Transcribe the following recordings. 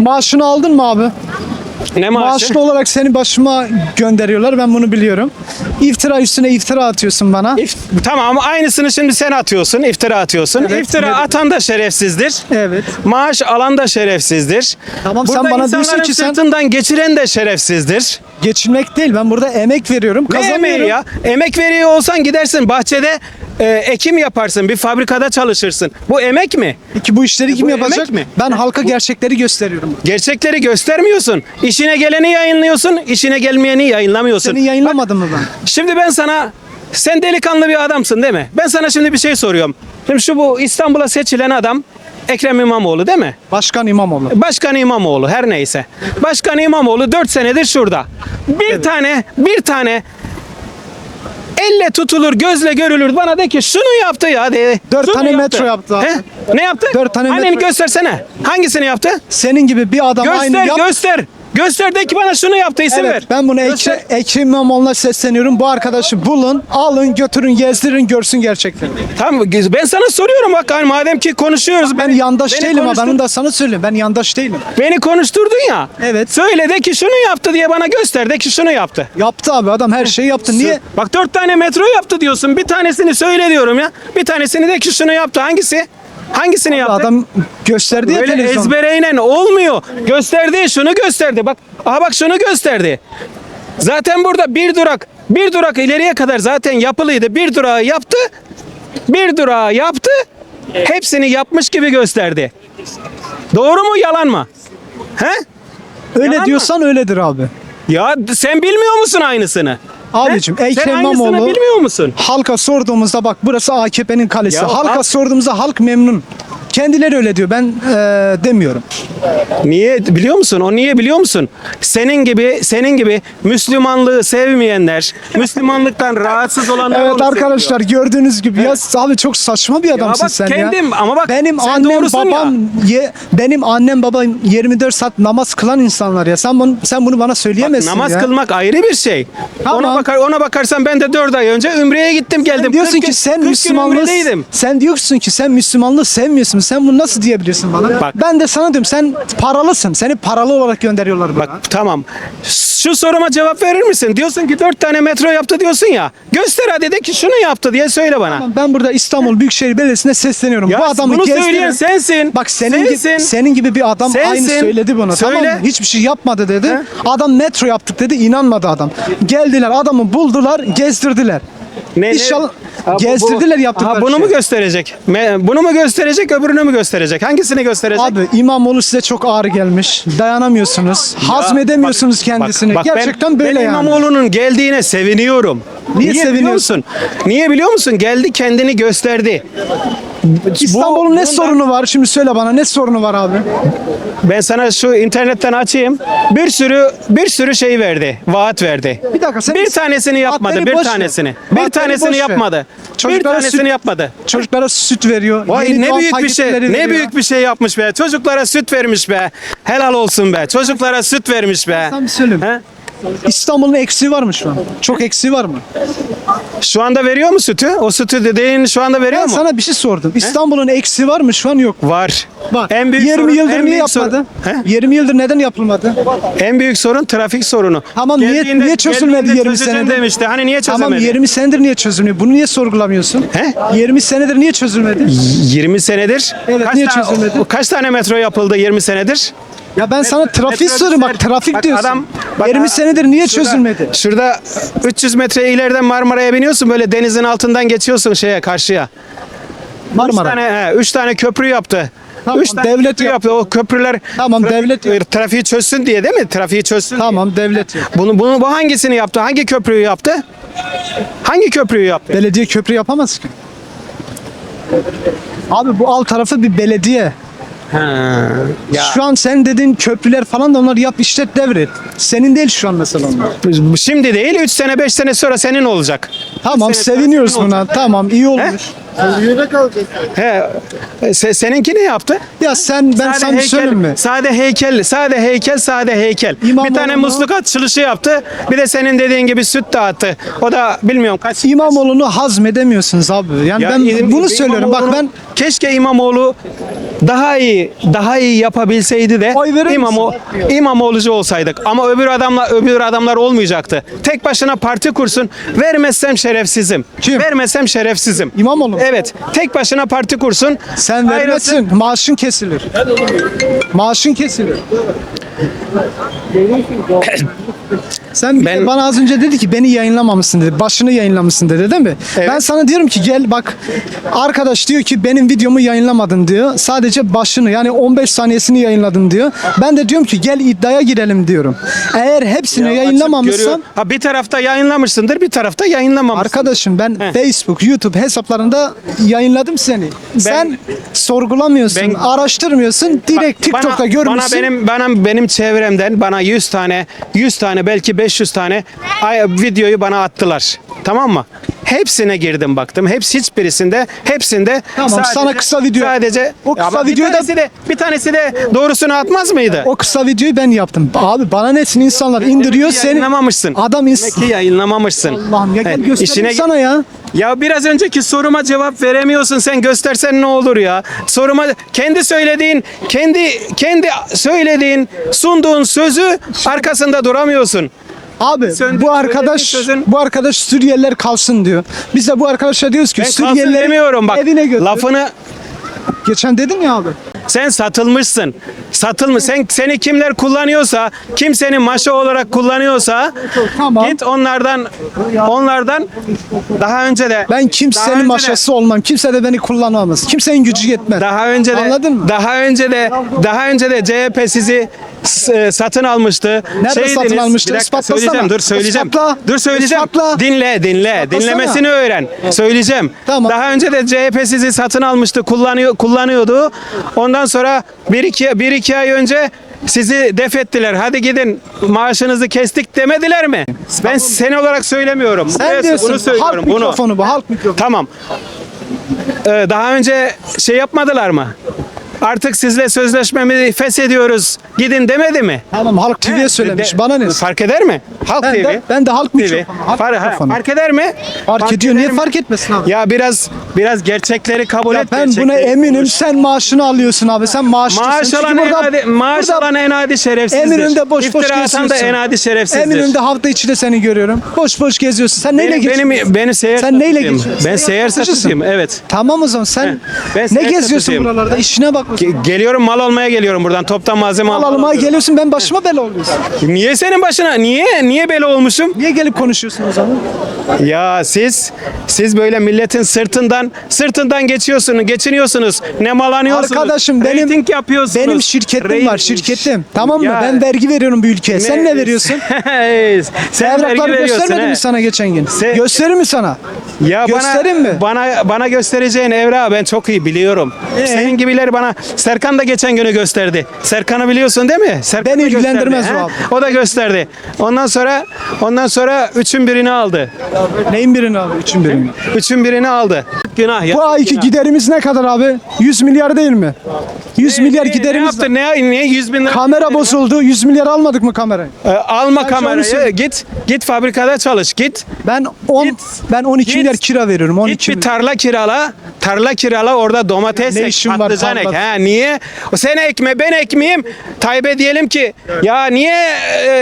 Maaşını aldın mı abi? Ne maaşı? Maaşlı olarak seni başıma gönderiyorlar. Ben bunu biliyorum. İftira üstüne iftira atıyorsun bana. İf- tamam aynısını şimdi sen atıyorsun, iftira atıyorsun. Evet, iftira evet. atan da şerefsizdir. Evet. Maaş alan da şerefsizdir. Tamam, sen Burada bana diyorsun ki sen- sırtından geçiren de şerefsizdir. Geçinmek değil. Ben burada emek veriyorum. Ne emeği ya? Emek veriyor olsan gidersin bahçede e, ekim yaparsın, bir fabrikada çalışırsın. Bu emek mi? Peki bu işleri kim bu yapacak? emek mi? Ben halka gerçekleri gösteriyorum. Gerçekleri göstermiyorsun. İşine geleni yayınlıyorsun, işine gelmeyeni yayınlamıyorsun. Seni yayınlamadım mı ben? Şimdi ben sana sen delikanlı bir adamsın değil mi? Ben sana şimdi bir şey soruyorum. Şimdi şu bu İstanbul'a seçilen adam Ekrem İmamoğlu değil mi? Başkan İmamoğlu. Başkan İmamoğlu her neyse. Başkan İmamoğlu 4 senedir şurada. Bir tane bir tane elle tutulur gözle görülür bana de ki şunu yaptı ya de. Dört Şunu tane metro yaptı. He? Ne yaptı? Dört tane Hani metro- göstersene. Hangisini yaptı? Senin gibi bir adam aynı Göster yap. göster. Göster de ki bana şunu yaptı isim Evet, ver. ben bunu Göster. Ekre, Ekrem İmamoğlu'na sesleniyorum. Bu arkadaşı bulun, alın, götürün, gezdirin, görsün gerçekten. Tamam ben sana soruyorum bak hani madem ki konuşuyoruz. Ben beni- yandaş beni değilim konuştur- ben onu da sana söyleyeyim. Ben yandaş değilim. Beni konuşturdun ya. Evet. Söyle de ki şunu yaptı diye bana göster de ki şunu yaptı. Yaptı abi adam her şeyi yaptı. Niye? Bak dört tane metro yaptı diyorsun. Bir tanesini söyle diyorum ya. Bir tanesini de ki şunu yaptı. Hangisi? Hangisini yaptı? Adam gösterdi ya Böyle televizyonda. ezbereyle olmuyor. Gösterdi, şunu gösterdi. Bak, aha bak şunu gösterdi. Zaten burada bir durak, bir durak ileriye kadar zaten yapılıydı. Bir durağı yaptı, bir durağı yaptı. Hepsini yapmış gibi gösterdi. Doğru mu, yalan mı? He? Öyle Yalan diyorsan öyledir abi. Ya sen bilmiyor musun aynısını? Abicim He? Sen Ekrem İmamoğlu bilmiyor musun? halka sorduğumuzda bak burası AKP'nin kalesi. Ya halka halk- sorduğumuzda halk memnun. Kendileri öyle diyor. Ben eee, demiyorum. Niye biliyor musun? O niye biliyor musun? Senin gibi senin gibi Müslümanlığı sevmeyenler, Müslümanlıktan rahatsız olanlar Evet onu arkadaşlar gördüğünüz gibi ya abi çok saçma bir adamsın bak sen kendim- ya. ama bak benim sen annem doğrusun babam ye, benim annem babam 24 saat namaz kılan insanlar ya. Sen bunu sen bunu bana seviyor. söyleyemezsin Namaz ya. kılmak ayrı bir şey. Tamam. Ona bakar ona bakarsan ben de 4 ay önce Ümre'ye gittim geldim. Sen diyorsun 40 ki gün- sen 40 gün Müslümanlığı Ümre'deydim. sen diyorsun ki sen Müslümanlığı sevmiyorsun. Sen bunu nasıl diyebiliyorsun bana? Bak. Ben de sana diyorum sen paralısın. Seni paralı olarak gönderiyorlar bana. Bak tamam. Şu soruma cevap verir misin? Diyorsun ki 4 tane metro yaptı diyorsun ya. Göster hadi de ki şunu yaptı diye söyle bana. Tamam, Ben burada İstanbul Büyükşehir Belediyesi'ne sesleniyorum. Ya Bu adamı bunu gezdirin. söyleyen sensin. Bak senin sensin. gibi, senin gibi bir adam Sensin. aynı söyledi. Tamam Söyle. mı? Hiçbir şey yapmadı dedi. Adam metro yaptık dedi. inanmadı adam. Geldiler adamı buldular, gezdirdiler. Ne- ne- İnşallah Ha, bu- gezdirdiler yaptıkları Aha, bunu şey. mu gösterecek? Me- Bunu mu gösterecek, öbürünü mü gösterecek? Hangisini gösterecek? Abi İmamoğlu size çok ağır gelmiş. Dayanamıyorsunuz. Hazmedemiyorsunuz Bak- kendisini. bak ben- Gerçekten böyle ben yani. İmamoğlu'nun geldiğine seviniyorum. Niye biliyor seviniyorsun? musun? Niye biliyor musun? Geldi kendini gösterdi. İstanbul'un ne sorunu var? Şimdi söyle bana ne sorunu var abi? Ben sana şu internetten açayım. Bir sürü bir sürü şey verdi. Vaat verdi. Bir dakika, sen- bir tanesini yapmadı. Bir boş ver. tanesini. Bir Vaatleri tanesini boş ver. yapmadı. Bir Çocuklara tanesini süt- yapmadı. Çocuklara süt veriyor. Vay yeni ne doğan büyük bir şey. paketleri Ne veriyor. büyük bir şey yapmış be. Çocuklara süt vermiş be. Helal olsun be. Çocuklara süt vermiş be. Sana bir söyleyeyim. He? İstanbul'un eksiği var mı şu an? Çok eksiği var mı? Şu anda veriyor mu sütü? O sütü dediğin şu anda veriyor Ben mu? sana bir şey sordum. İstanbul'un eksiği var mı şu an yok. Var. Var. En büyük 20 sorun, yıldır en niye büyük sorun- yapmadı? He? 20 yıldır neden yapılmadı? En büyük sorun trafik sorunu. Tamam, niye- niye çözülmedi geldiğinde 20 çözeceğim senedir? demişti. Hani niye çözemedi? Tamam 20 senedir niye çözülmüyor? Bunu niye sorgulamıyorsun? He? 20 senedir niye çözülmedi? 20 senedir. Evet, kaç niye tane, çözülmedi? Kaç tane metro yapıldı 20 senedir? Ya ben sana trafik soruyorum bak trafik Bak diyorsun. adam- bak 20 a- senedir niye çözülmedi? Şurada 300 metre ileriden Marmara'ya biniyorsun böyle denizin altından geçiyorsun şeye karşıya. Üç Marmara. tane, he, üç tane köprü yaptı. Tamam, üç tane devlet köprü yap- yaptı. O köprüler Tamam, devlet yap- trafiği çözsün diye değil mi? Trafiği çözsün. Tamam devlet yok. Bunu, bunu bu hangisini yaptı? Hangi köprüyü yaptı? Hangi köprüyü yaptı? Belediye köprü yapamaz ki. Abi bu alt tarafı bir belediye. Ya. Şu an sen dediğin köprüler falan da onları yap işlet devret. Senin değil şu an mesela onlar. Şimdi değil 3 sene 5 sene sonra senin olacak. Tamam seviniyoruz buna. olacak. Tamam iyi olmuş. He, e, se- seninki ne yaptı? Ya sen ben sana bir söyleyeyim mi? Sade heykel, sade heykel, sade heykel. İmamoğlu bir tane mu? musluk açılışı yaptı. Bir de senin dediğin gibi süt dağıttı. O da bilmiyorum kaç. İmamoğlu'nu hazmedemiyorsunuz abi. Yani Ya ben İm- bunu söylüyorum. Bak ben keşke İmamoğlu daha iyi daha iyi yapabilseydi de Oy verir? İmamo İmamoğlu'cu olsaydık. Ama öbür adamlar öbür adamlar olmayacaktı. Tek başına parti kursun. Vermezsem şerefsizim. Kim? Vermezsem şerefsizim. İmamoğlu mu? Evet. Tek başına parti kursun. sen Ayrılsın. vermezsin. Maaşın kesilir. Maaşın kesilir. Sen Ben- bana az önce dedi ki beni yayınlamamışsın dedi. Başını yayınlamışsın dedi değil mi? Evet. Ben sana diyorum ki gel bak arkadaş diyor ki benim videomu yayınlamadın diyor. Sadece başını yani 15 saniyesini yayınladın diyor. Ben de diyorum ki gel iddiaya girelim diyorum. Eğer hepsini Açıp yayınlamamışsan. Ha bir tarafta yayınlamışsındır, bir tarafta yayınlamamışsın. Arkadaşım ben He. Facebook, YouTube hesaplarında yayınladım seni. Sen sorgulamıyorsun, Ben- araştırmıyorsun. Direkt Bana- TikTok'ta görmüşsün. Bana benim bana benim çevremden bana 100 tane 100 tane belki 500 tane videoyu bana attılar. Tamam mı? Hepsine girdim baktım. Hepsi hiçbirisinde hepsinde Tamam, sana kısa video- Sadece O kısa videoyu da- de bir tanesi de doğrusunu atmaz mıydı? O kısa videoyu ben yaptım. Abi bana nesin insanlar indiriyor seni. yayınlamamışsın. Adam Demek ins ki yayınlamamışsın. Allah'ım ya gel Evet, göstereyim işine- sana ya. Ya biraz önceki soruma cevap veremiyorsun sen göstersen ne olur ya? Soruma kendi söylediğin, kendi kendi söylediğin, sunduğun sözü arkasında duramıyorsun. Abi Söndü- bu arkadaş sözün- bu arkadaş Suriyeliler kalsın diyor. Biz de bu arkadaşa diyoruz ki Ben kalsın Suriyelileri demiyorum bak. evine götür. Lafını Geçen dedim ya abi. sen satılmışsın. Satılmış. Sen seni kimler kullanıyorsa, kim seni maşa olarak kullanıyorsa Tamam. git onlardan onlardan daha önce de Ben daha kimsenin önce de- maşası olmam. Kimse de beni kullanamaz. Kimsenin gücü yetmez. Daha önce de Anladın mı? daha önce de daha önce de CHP sizi s- e, satın almıştı. Nerede satın almıştı? Bir dakika, İspatlasana. söyleyeceğim. Dur söyleyeceğim. Ispatla. Dur söyleyeceğim. Ispatla. Dinle, dinle. Dinlemesini öğren. Söyleyeceğim. Tamam. Daha önce de CHP sizi satın almıştı, kullanıyor kullanıyordu. Ondan sonra bir iki bir iki ay önce sizi def ettiler. Hadi gidin maaşınızı kestik demediler mi? Ben sen olarak söylemiyorum. Sen Evet, diyorsun bunu söylüyorum. halk bunu. mikrofonu bu halk mikrofonu. Tamam. Ee, daha önce şey yapmadılar mı? Artık sizle sözleşmemizi feshediyoruz. Gidin demedi mi? Tamam halk TV'ye söylemiş. De- Bana ne? Fark eder mi? Halk Ben TV. de, ben de halk TV. mikrofonu. Halk Far- ha, mikrofonu. fark eder mi? Fark ediyor. Niye mi? fark etmesin abi? Ya biraz biraz gerçekleri kabul Ya et. ben buna eminim. konuş. Sen maaşını alıyorsun abi. Sen maaşlısın. Maaş Çünkü alan burada- enadi, maaş burada alan enadi şerefsizdir. Eminönü'nde boş boş atan da geziyorsun. enadi şerefsizdir. Eminönü'nde hafta içi de seni görüyorum. Boş boş geziyorsun. Sen neyle benim, geziyorsun? benim, benim seyyar Sen neyle geziyorsun? Ben Seyyar satıcıyım. Evet. Tamam o zaman sen ne geziyorsun buralarda? İşine bak. Ge- Geliyorum mal almaya geliyorum buradan. Toptan malzeme Mal al- almaya alıyorum. geliyorsun ben başıma bela oluyorsun. Niye senin başına? Niye? Niye böyle olmuşum? Niye gelip konuşuyorsun o zaman? Ya siz siz böyle milletin sırtından sırtından geçiyorsunuz, geçiniyorsunuz. Ne malanıyorsunuz? Arkadaşım benim Rating yapıyorsunuz. benim şirketim var Rating. şirketim. Tamam mı? Ya- Ben vergi veriyorum bu ülkeye. Sen ne veriyorsun? Sen vergi Evrakları veriyorsun. göstermedim he. mi sana geçen gün? Se- Gösterir mi sana? Ya Göstereyim bana, mi? Bana bana göstereceğin evrağı ben çok iyi biliyorum. Ee? Senin gibileri bana Serkan da geçen günü gösterdi. Serkan'ı biliyorsun değil mi? Serkan Beni ilgilendirmez gösterdi, o he? abi. O da gösterdi. Ondan sonra ondan sonra üçün birini aldı. Neyin birini abi? Üçün birini. Üçün birini aldı. Günah ya. Bu ayki Günah. giderimiz ne kadar abi? 100 milyar değil mi? 100 milyar Ne- giderimiz Ne yaptı? Ne, niye 100 bin lira? Kamera bozuldu. 100 milyar almadık mı kamerayı? Ee, alma onu kamerayı. Git git fabrikada çalış. Git. Ben 10 Git. ben 12 Git. milyar kira veriyorum. Git 12 bir milyar. tarla kirala. Tarla kirala orada domates Ne ek, patlıcan ek. tarlada? Ha, niye? O sen ekme ben ekmeyeyim. Tayyip'e diyelim ki ya niye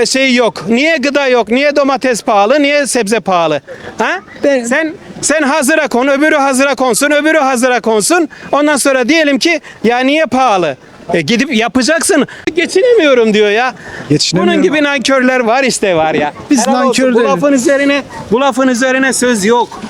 e, şey yok? Niye gıda yok? Niye domates pahalı? Niye sebze pahalı? Ha? Ben- Sen sen hazıra kon, öbürü hazıra konsun, öbürü hazıra konsun. Ondan sonra diyelim ki ya niye pahalı? E gidip yapacaksın. Geçinemiyorum diyor ya. Bunun gibi nankörler var işte var ya. Biz Helal olsun. nankör Bu değiliz. lafın üzerine bu lafın üzerine söz yok.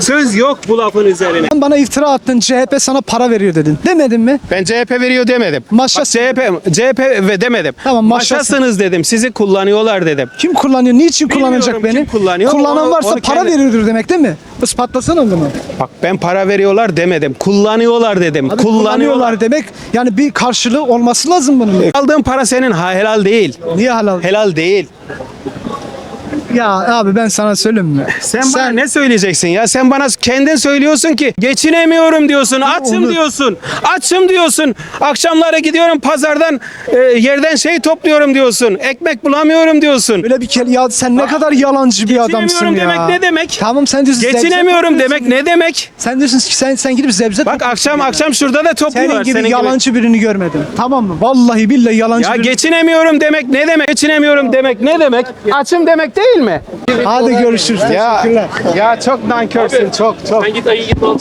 Söz yok bu lafın üzerine. Sen bana iftira attın. CHP sana para veriyor dedin. Demedin mi? Ben CHP veriyor demedim. Maşa- Bak CHP CHP ve demedim. Tamam, maşası. Maşasınız dedim. Sizi kullanıyorlar dedim. Kim kullanıyor? Niçin Bilmiyorum kullanacak beni? kim kullanıyor. Kullanan Onu- varsa onu para kendi- veriyordur demek değil mi? Ispatlasana bunu. Bak ben para veriyorlar demedim. Kullanıyorlar dedim. Abi kullanıyorlar. kullanıyorlar demek yani bir karşılığı olması lazım bunun. Aldığın para senin ha, helal değil. Niye halal? Helal değil. Ya abi ben sana söyleyeyim mi? Sen, bana ne söyleyeceksin ya? Sen bana kendin söylüyorsun ki geçinemiyorum diyorsun, açım onu- diyorsun, açım diyorsun. Akşamları gidiyorum pazardan e, yerden şey topluyorum diyorsun. Ekmek bulamıyorum diyorsun. Böyle bir kere ya sen ne kadar yalancı bir adamsın Geçinemiyorum ya. demek ne demek? Tamam sen diyorsun Geçinemiyorum demek ne demek? Sen diyorsun ki sen sen gidip zebze Bak akşam akşam şurada da topluyorlar. senin gibi senin gibi. yalancı birini görmedim. Tamam mı? Vallahi billahi yalancı Ya birini. geçinemiyorum demek ne demek? Geçinemiyorum demek ne demek? Açım demek değil mi? Hadi görüşürüz. Ya, Teşekkürler. ya çok nankörsün çok çok. Sen git ayı git al.